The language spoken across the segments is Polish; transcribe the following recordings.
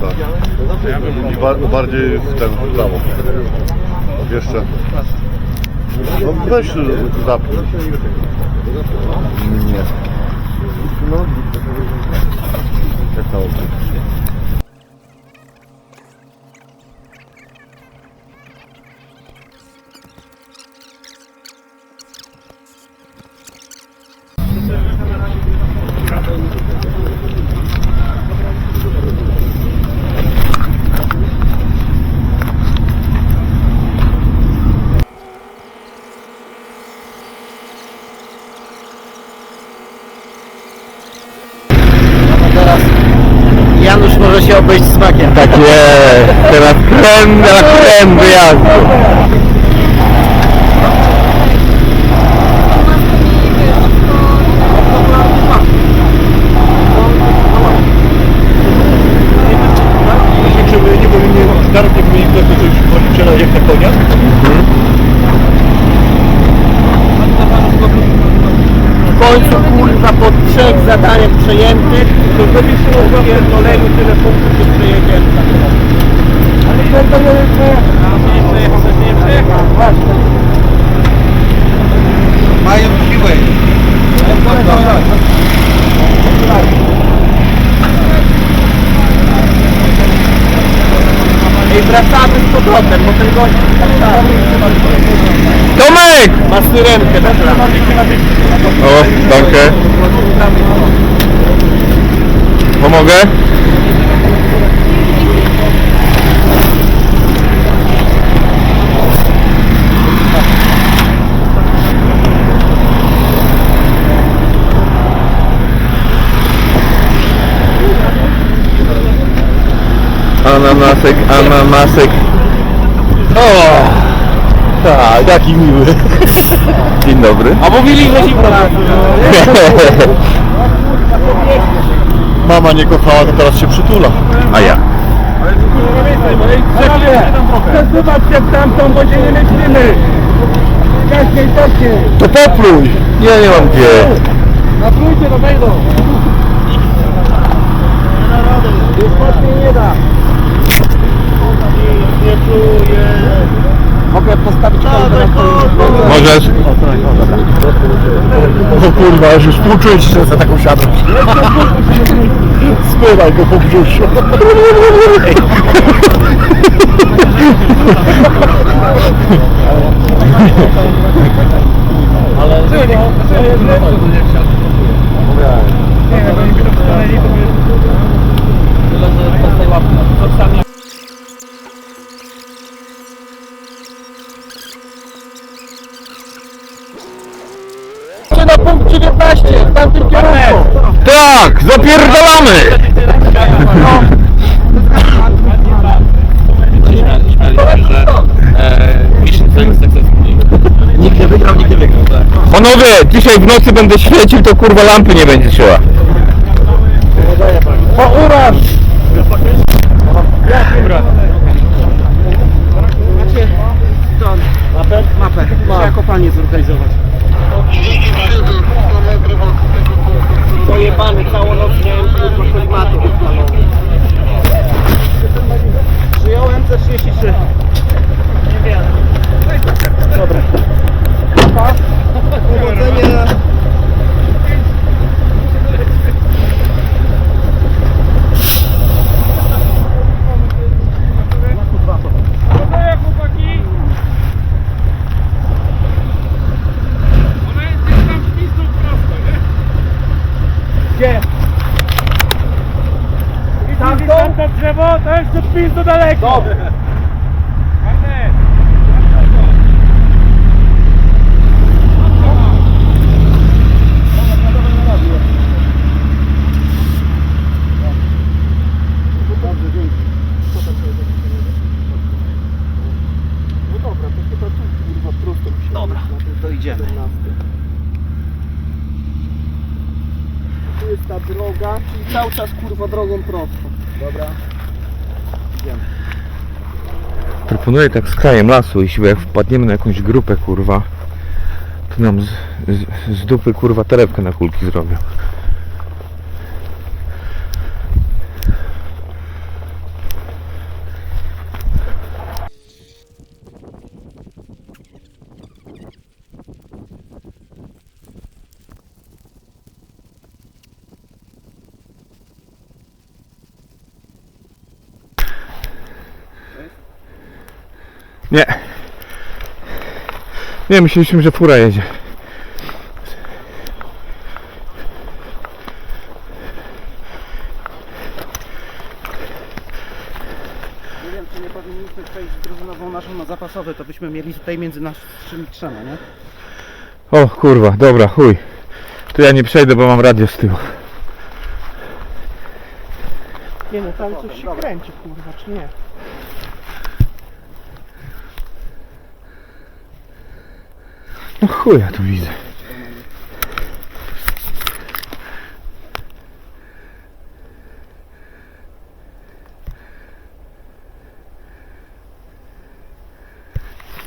Tak. Bardziej w ten w prawo. Jeszcze. No weź zapnij. Nie. Jak na oczy. Smakiem. Tak jest, teraz krem na krem wyjazdu. Nie powinien, Darek nie powinien coś policzyła jak na konia. W końcu kurwa po trzech zadaniach przejętych, to będzie się o pierdoleniu tyle punktów. Ale to nie przejechał. A nie przejechał, też nie. Mają siłę. I wracamy z powrotem, bo ten gość tak, Tomek! ma syrenkę, dobra. O, danke. Pomogę? Ananasek, ananasek. O! Tak, jaki miły. Dzień dobry. A mówili, że zimno. Mama nie kochała, to teraz się przytula. A ja. Przesuwać się w tamtą, bo się nie myślimy. Wcześniej, wcześniej. To popluj! Ja nie mam gdzie. Naprójcie do tego. Już nie da się czuje. Mogę postawić kawę na Możesz? O, to nie, już się za taką siatę. Spływaj go po brzusiu. Ale ty, nie, ty, nie, nie wsiadł. Nie, bo nie będą wstanęli, bo by... Tyle, że dostaj łapkę. 15, w tamtym kierunku. Tak, zapierdalamy! Nikt nie wygrał, nikt nie wygrał, tak. Panowie, dzisiaj w nocy będę świecił, to kurwa lampy nie będzie trzeba. Po uraz! Mapę. Mapę. Trzeba kopalnię zorganizować. Drogą prostą. Dobra. Idziemy. Proponuję tak z krajem lasu, jeśli jak wpadniemy na jakąś grupę kurwa, to nam z, z, z dupy kurwa torebkę na kulki zrobią. Nie. Nie, myśleliśmy, że fura jedzie. Nie wiem, czy nie powinniśmy przejść z drużynową naszą na zapasowy, to byśmy mieli tutaj między naszymi trzema, nie? O kurwa, dobra, chuj. To ja nie przejdę, bo mam radio z tyłu. Nie no, tam coś się kręci, kurwa, czy nie? No chuj, ja tu widzę.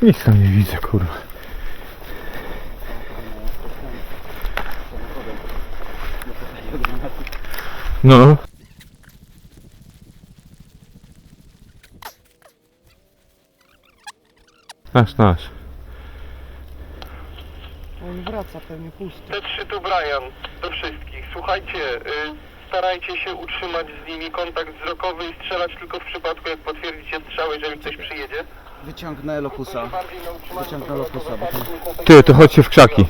Nic tam nie widzę, kurwa. No. Nasz, nasz. Pewnie pusty. T3 tu Brian, do wszystkich. Słuchajcie, y, starajcie się utrzymać z nimi kontakt wzrokowy i strzelać tylko w przypadku, jak potwierdzicie strzały, jeżeli ktoś przyjedzie. Wyciągnę lokusa. Wyciągnę lokusa, bo tam... Ty, to chodźcie w krzaki.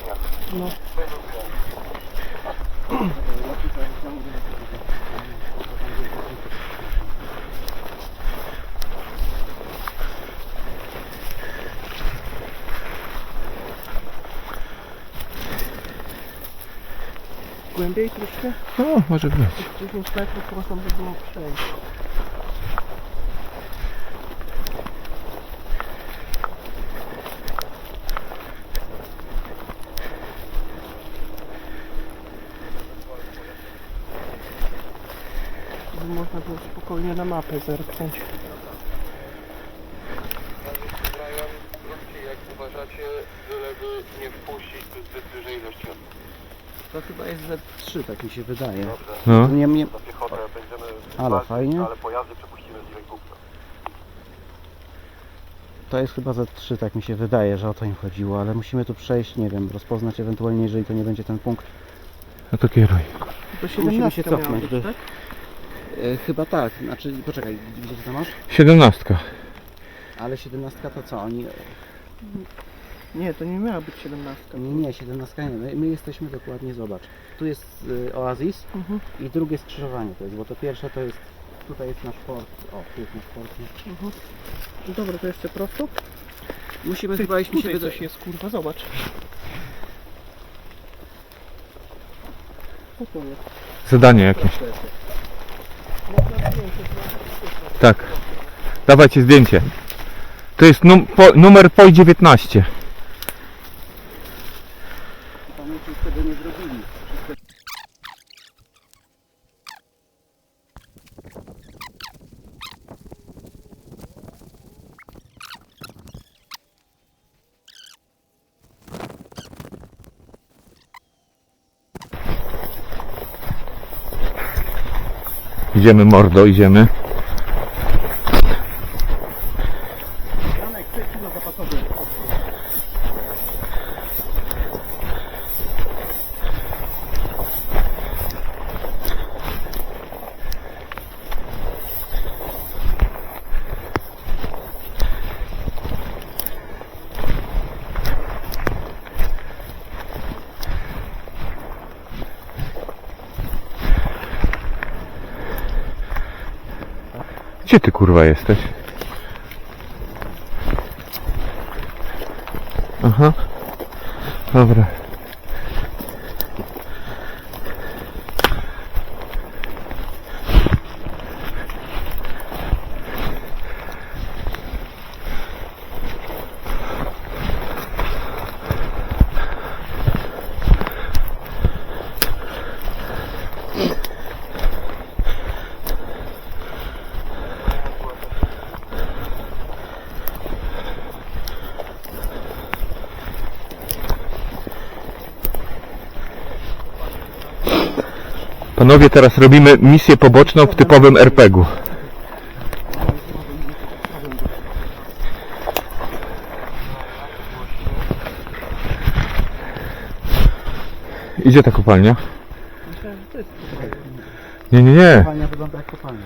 Głębiej troszkę? No, może być. 10 metrów można by było przejść. Żeby można było spokojnie na mapę zerknąć. To chyba jest Z3, tak mi się wydaje. No. Nie, nie... Ale fajnie. ale pojazdy przepuścimy z. To jest chyba Z3, tak mi się wydaje, że o to im chodziło, ale musimy tu przejść, nie wiem, rozpoznać ewentualnie, jeżeli to nie będzie ten punkt. No to kieruj. Musimy się cofnąć. Do... E, chyba tak, znaczy, poczekaj, gdzie ty to masz? Siedemnastka. Ale 17 to co, oni... Nie, to nie miała być 17. Nie, nie, 17 nie, my, my jesteśmy dokładnie, zobacz. Tu jest y, Oasis Mhm. i drugie skrzyżowanie to jest, bo to pierwsze to jest, tutaj jest nasz port, o, tu jest nasz port. nie? Mhm. Dobra, to jeszcze prosto? Musimy chyba iść, mi się Tutaj wydaje, coś jest, kurwa, zobacz. Co to jest? Zadanie jakieś. Tak. Dawajcie zdjęcie. To jest num po numer POI 19. Idziemy mordo, idziemy. Gdzie ty kurwa jesteś? Aha. Dobra. Panowie, teraz robimy misję poboczną w typowym RPG-u. Idzie ta kopalnia? Nie, nie, nie. Kopalnia wygląda jak kopalnia.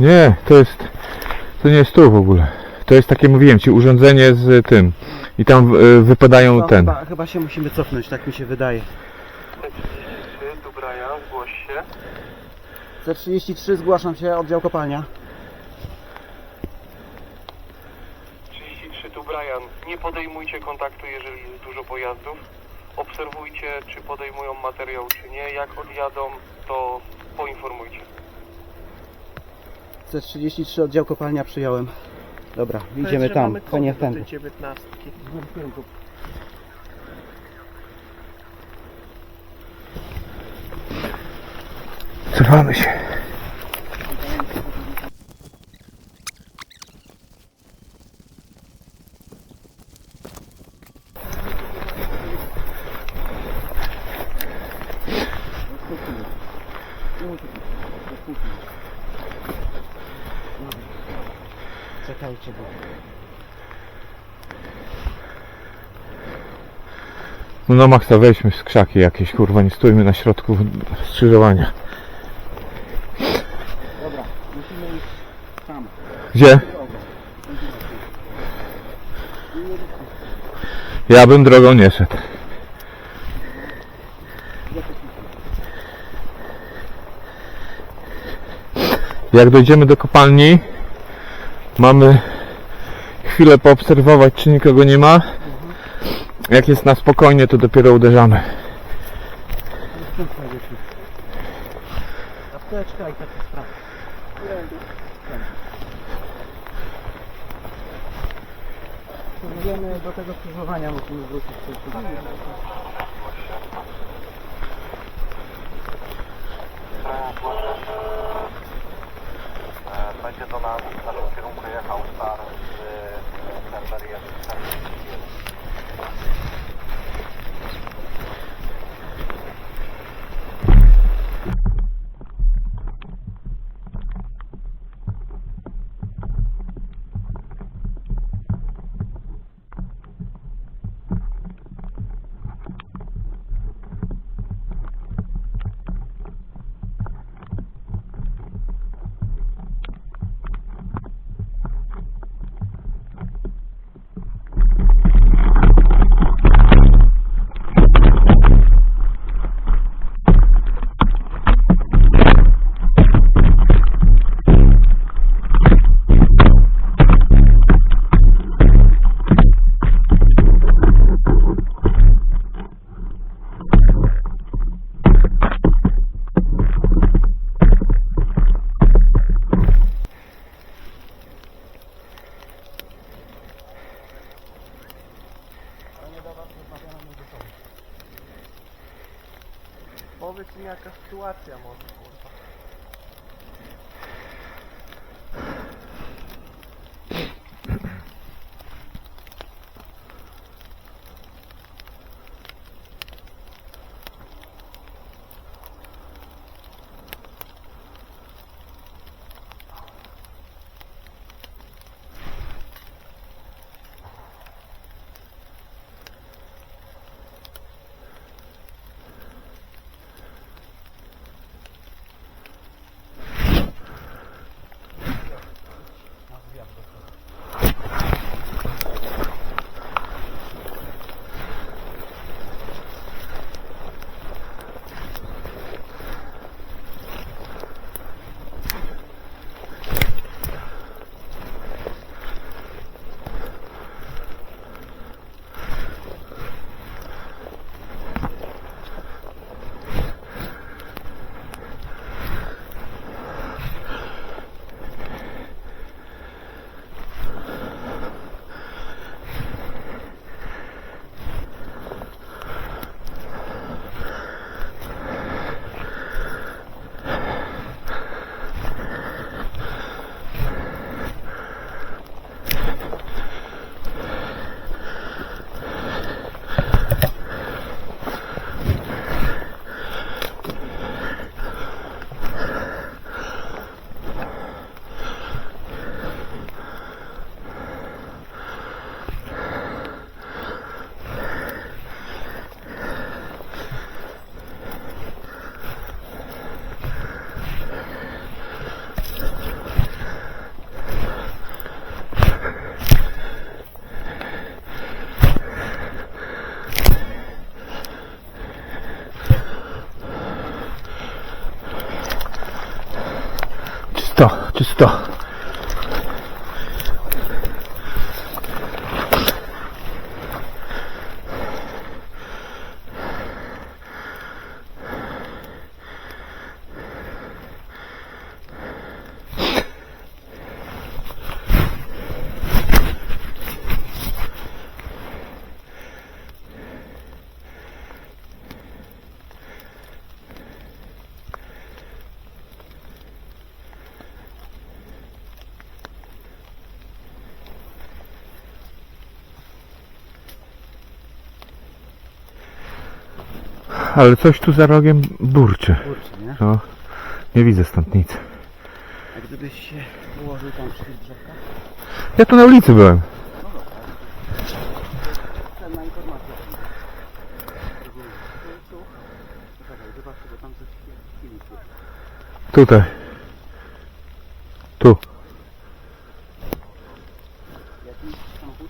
Nie, to jest... To nie jest tu w ogóle. To jest takie, mówiłem ci, urządzenie z tym. I tam y, wypadają No, ten. Chyba, chyba się musimy cofnąć, tak mi się wydaje. C33, tu Brian, zgłoś się. C33 zgłaszam się, oddział kopalnia. 33 tu Brian. Nie podejmujcie kontaktu, jeżeli jest dużo pojazdów. Obserwujcie, czy podejmują materiał, czy nie. Jak odjadą, to poinformujcie. C33 oddział kopalnia przyjąłem. Dobra, idziemy tam, tej tędy. 19. Cofamy się. Czekajcie, bo... No na maksa wejdźmy w skrzaki jakieś, kurwa, nie stójmy na środku skrzyżowania. Dobra, musimy iść tam. Gdzie? Ja bym drogą nie szedł. Jak dojdziemy do kopalni, mamy chwilę poobserwować, czy nikogo nie ma. Jak jest na spokojnie, to dopiero uderzamy. Apteczka i takie do tego skrzyżowania musimy wrócić. Będzie do nas w naszym kierunku jechał Star z Cerberia. Powiedz mi jaka sytuacja może, kurwa. Czysto, czysto. Ale coś tu za rogiem burczy. Kurczę, nie? No, nie widzę stąd nic. A gdybyś się ułożył tam przy tych drzewkach? Ja tu na ulicy byłem. Cenna informacja. Czekaj, zobacz, bo tam coś chwili Tutaj. Tu. Jakiś samochód?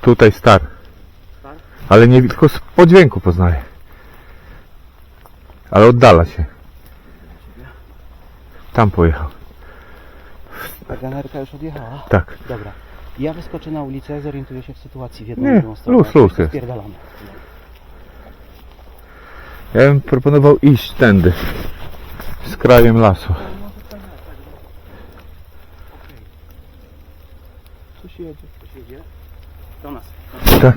Tutaj star. Ale nie tylko z podźwięku poznaję. Ale oddala się. Tam pojechał. Ta generka już odjechała. Tak. Dobra. Ja wyskoczę na ulicę, zorientuję się w sytuacji w jedną i Nie, drugą stronę. luz, luz jest. Spierdalamy. Ja bym proponował iść tędy. Z krajem lasu. Coś jedzie. Coś jedzie. Do nas. Tak.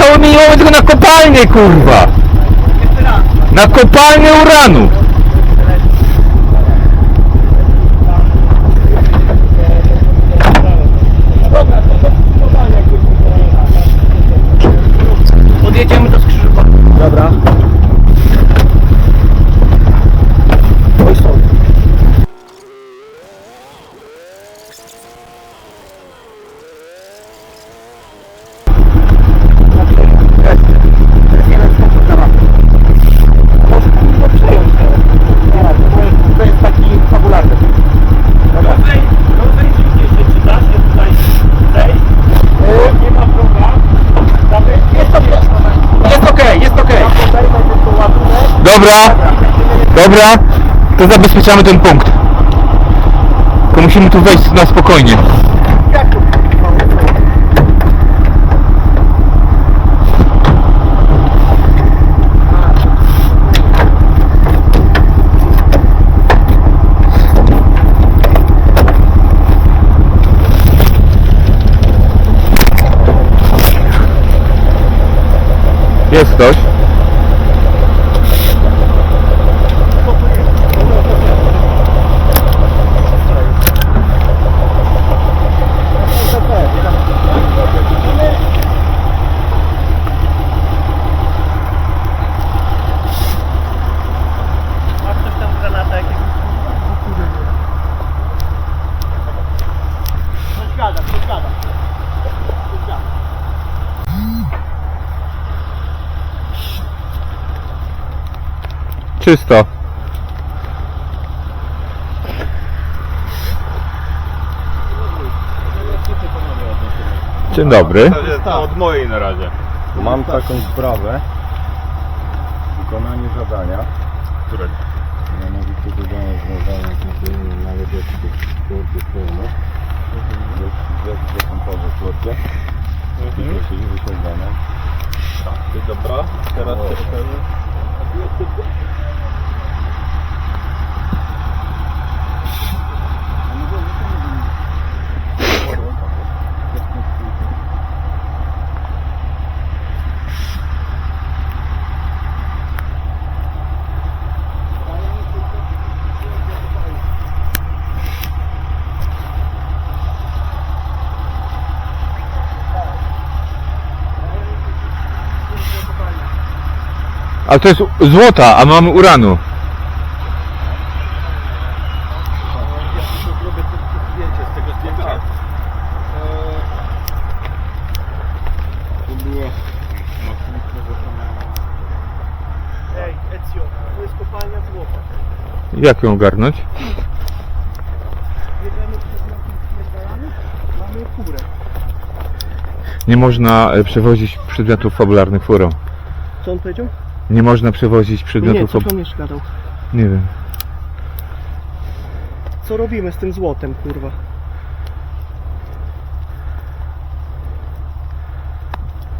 Na kamieniołomy, tylko na kopalnię, kurwa! Na kopalnię uranu! Dobra, to do skrzyżowania jakbyśmy pojechali. Podjedziemy do skrzyżowania. Dobra. Oj, sorry. To jest taki fabularny. Dobra. No zajrzyjcie się, czy da się tutaj zejść. Nie ma droga. Jest okej. Jest okej, jest okej. Dobra, to zabezpieczamy ten punkt. Tylko musimy tu wejść na spokojnie. Jest ktoś? Ma ktoś tam granatę jakiegoś? Przeszkadza, przeszkadza. Czysto. Dzień dobry. Od mojej na razie. Mam taką sprawę. Wykonanie zadania. Które? Mianowicie zadanie związane z napełnieniem należności sportu pełno. Jest w. Czyli wyciągane. Tak, dobra. Teraz O. Ale to jest złota, a mamy uranu. Jak ją ogarnąć? Nie można e, przewozić przedmiotów fabularnych furą. Co on powiedział? Nie można przewozić Nie, przedmiotów co pan jeszcze gadał? Nie wiem. Co robimy z tym złotem, kurwa?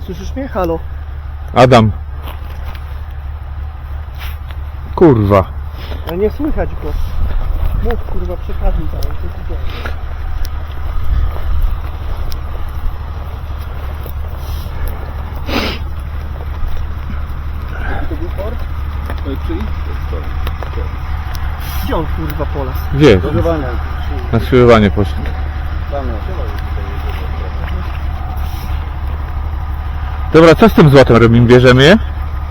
Słyszysz mnie? Halo? Adam. Kurwa. Ale nie słychać go. Mów, kurwa, przekazuj dalej, co tu dzieje. Gdzie on, kurwa, polas? Gdzie? Na skrzyżowanie poszedł. Dobra, co z tym złotem robimy? Bierzemy je?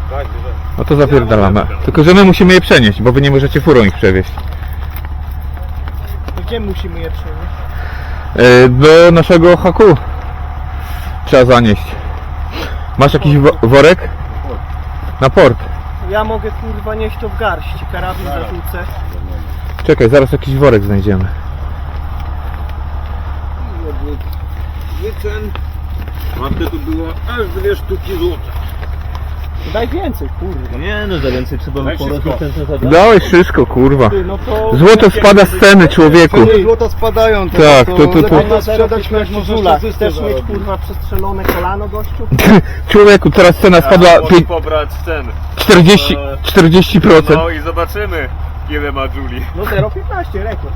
Tak, że... No to zapierdalamy. Tylko, że my musimy je przenieść, bo wy nie możecie furą ich przewieźć. Gdzie musimy je przenieść? E, Do naszego haku trzeba zanieść. Masz jakiś wo- worek? Na port. Ja mogę, kurwa, nieść to w garści. Karabin zarzucę. Czekaj, zaraz jakiś worek znajdziemy. Wyczyn. Warte tu było aż dwie sztuki złota. Daj więcej, kurwa. Nie no, za więcej trzeba by Dałeś wszystko, kurwa. Ty, no to... Złoto spada z ceny, człowieku. Ceny złota spadają. Tak, to- to- to- lepiej sprzedać, jak można Żula, zysk chcesz mieć, kurwa, przestrzelone kolano, gościu? Człowieku, teraz cena spadła pię- pobrać ten. 40, 40%. No i zobaczymy, ile ma Julie. No 0,15, rekord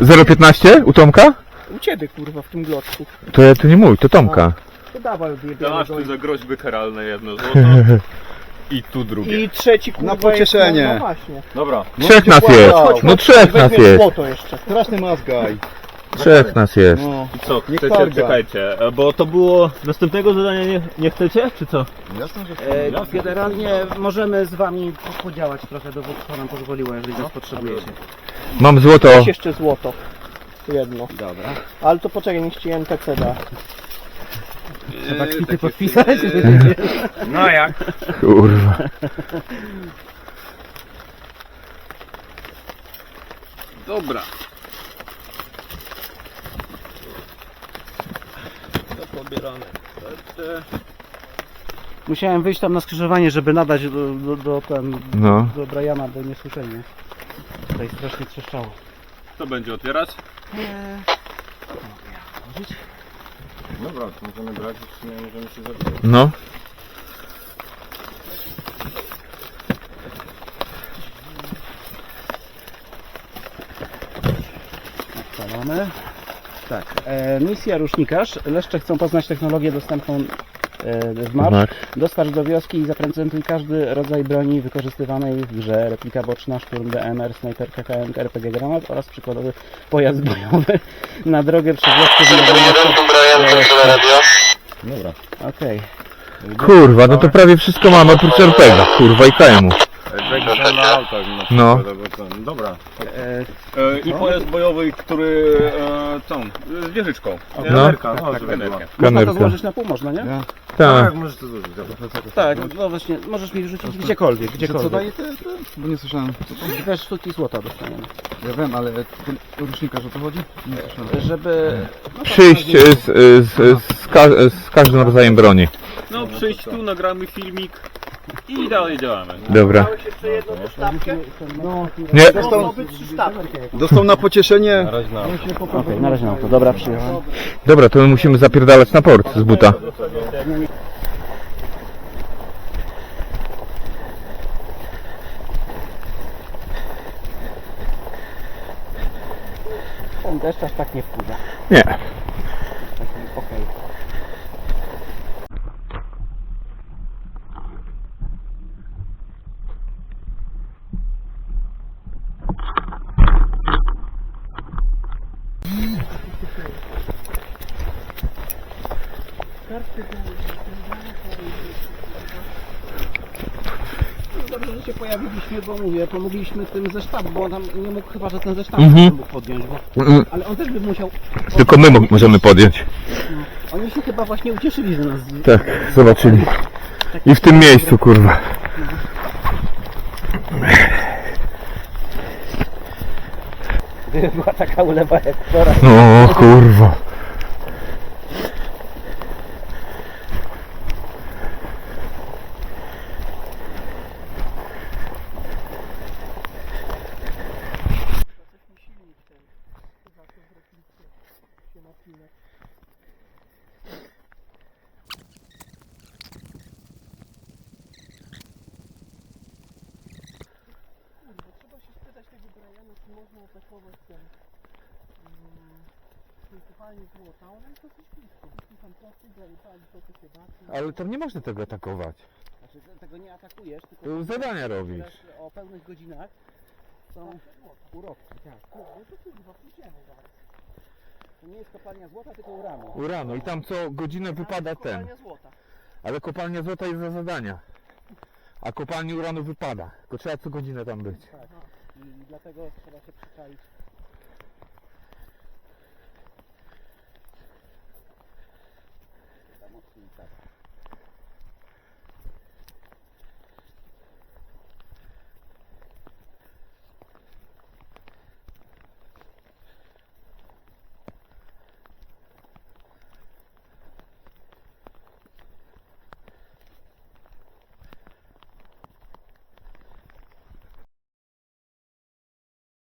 jest. 0,15 u Tomka? U ciebie, kurwa, w tym glotku. To, ja- to nie mój, to Tomka. To dawaj odjebiemy Dasz go. tu za groźby karalne jedno złoto. I tu drugie. I trzeci, kurwa, Na pocieszenie. Jest, no, no właśnie. Dobra. Trzech nas jest. Chodź, No chodź, trzech nas weźmiesz jest. złoto jeszcze. Straszny mazgaj. Trzech nas jest. No. I co, Nie chcecie, targa. czekajcie, e, bo to było następnego zadania nie, nie chcecie, czy co? Jasne, że E, generalnie możemy z wami podziałać trochę, dowództwo nam pozwoliło, jeżeli nas potrzebujecie. Mam złoto. Weź jeszcze złoto. Jedno. Dobra. Ale to poczekaj, niech ci NPC da. Trzeba kwity podpisać. No jak? Kurwa. Dobra. To pobierane. Musiałem wyjść tam na skrzyżowanie, żeby nadać do, do, do, ten, No. do Briana, bo nie słyszeli. Tutaj strasznie trzeszczało. Co będzie otwierać? Dobra, to możemy brać, czy nie możemy się zabrać. No. Co mamy? Tak. E, misja Rusznikarz. Leszcze chcą poznać technologię dostępną w marsz. Marsz. Dostarcz do wioski i zaprezentuj każdy rodzaj broni wykorzystywanej w grze. Replika boczna, szturm DMR, snajperka KMK, RPG granat oraz przykładowy pojazd bojowy na drogę przewozku Dobra. Okej. Kurwa, no to prawie wszystko mamy oprócz RPG. Kurwa i KM-u. Jak są na autach na No. przykład, albo ten. Dobra. E, I pojazd bojowy, który e, tą, z wieżyczką. No. Kanerka, no, Tak, żeby była. kanerkę. Można to złożyć na pół, można, nie? Tak. Tak, możesz to złożyć. Tak, no właśnie, możesz mi wrzucić gdziekolwiek, gdziekolwiek. Co daje te, te? Bo nie słyszałem. Dwie sztuki złota dostaniemy. Ja wiem, ale ten rusznikarz o to chodzi? Nie słyszałem. Żeby... Przyjść z, z, z, ka z każdym rodzajem broni. No przyjść tu, nagramy filmik i dalej działamy. Dobra. No, Nie, Dostał na pocieszenie. Na razie na okej, na razie na to. Dobra, przyjąłem. dobra, to my musimy zapierdalać na port z buta. Ten deszcz aż tak nie wkurza. Nie. Okej. Dobrze, że się pojawiliśmy, bo mówię, pomogliśmy tym ze sztabu, bo on tam nie mógł chyba, że ten ze sztabu Mhm. mógł podjąć, bo, Mm, ale on też by musiał, Tylko my mo- możemy podjąć. oni się chyba właśnie ucieszyli, że nas Tak, zobaczyli. I w tym miejscu, kurwa. Gdyby była taka ulewa jak wczoraj. O kurwa. Ale tam nie można tego atakować. Znaczy, te- tego nie atakujesz, tylko To Zadania robisz. o pełnych godzinach są urobki, tak. To nie jest kopalnia złota, tylko uranu. Urano i tam co godzinę wypada ten. Ale kopalnia złota jest za zadania. A kopalnia uranu wypada. Tylko trzeba co godzinę tam być. I dlatego trzeba się przyczaić.